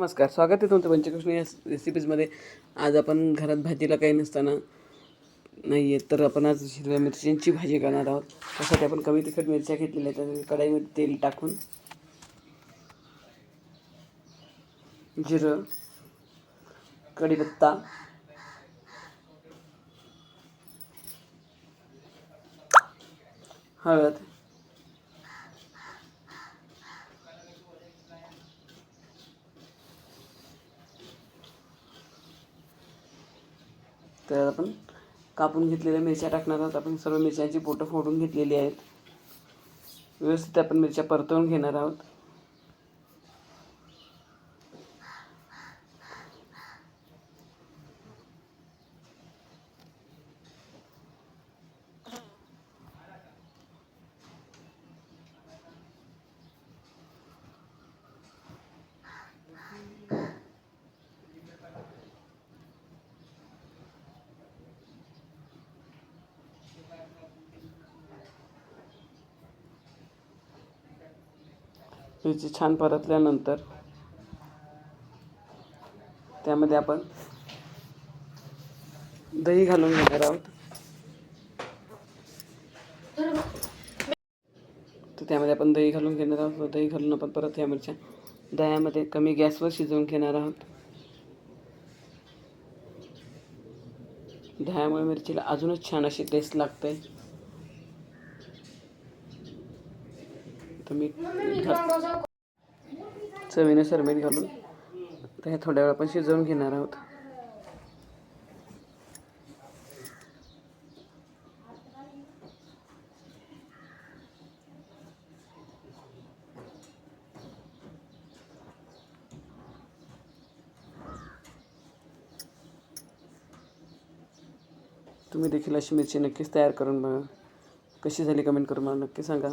नमस्कार स्वागत आहे तुमचं पंचकृष्ण या रेसिपीजमध्ये आज आपण घरात भाजीला काही नसताना नाही आहे तर आपण आज हिरव्या मिरच्यांची भाजी करणार आहोत. त्यासाठी आपण कमी तिखट मिरच्या घेतलेल्या आहेत कढाईमध्ये तेल टाकून जिरं कढीपत्ता हळद तर आपण कापून घेतलेल्या मिरच्या टाकणार आहोत. आपण सर्व मिरच्यांची पोटं फोडून घेतलेली आहेत. व्यवस्थित आपण मिरच्या परतवून घेणार आहोत. मिरची छान परतल्यानंतर त्यामध्ये आपण दही घालून घेणार आहोत. तर त्यामध्ये आपण दही घालून घेणार आहोत. दही घालून आपण परत या मिरच्या दह्यामध्ये कमी गॅसवर शिजवून घेणार आहोत. दह्यामुळे मिरचीला अजूनच छान अशी टेस्ट लागते. तर मीठ घाल- चवीनुसार मीठ घालून तर हे थोड्या वेळ आपण शिजवून घेणार आहोत. तुम्ही देखील अशी मिरची नक्कीच तयार करून बघा. कशी झाली कमेंट करून मला नक्की सांगा.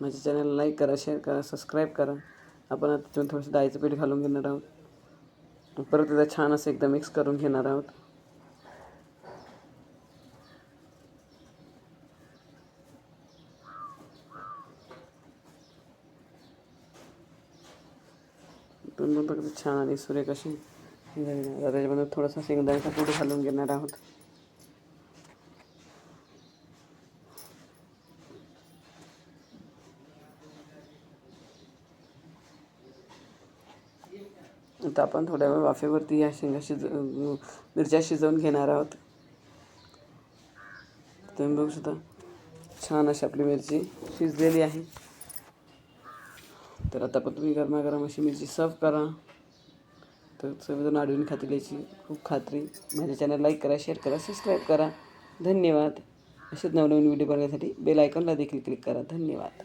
माझ्या चॅनलला लाईक करा शेअर करा सबस्क्राईब करा. आपण आता त्याच्यामध्ये थोडंसं डाळीचं पीठ घालून घेणार आहोत. परत एकदा छान असं एकदा मिक्स करून घेणार आहोत. दोन छान आणि सुरेख कशी त्याच्यामध्ये थोडासा शेंगदाण्याचा कूट घालून घेणार आहोत. आता आपण थोड्या वेळ वाफेवरती या शेंगा शिज मिरच्या शिजवून घेणार आहोत. तुम्ही बघू शकता छान अशी आपली मिरची शिजलेली आहे. तर आता पण तुम्ही गरमागरम अशी मिरची सर्व करा. तर सर्वजण आढळून खातील याची खूप खात्री. माझ्या चॅनल लाईक करा शेअर करा सबस्क्राईब करा. धन्यवाद. असेच नवनवीन व्हिडिओ बघण्यासाठी बेल आयकॉनला देखील क्लिक करा. धन्यवाद.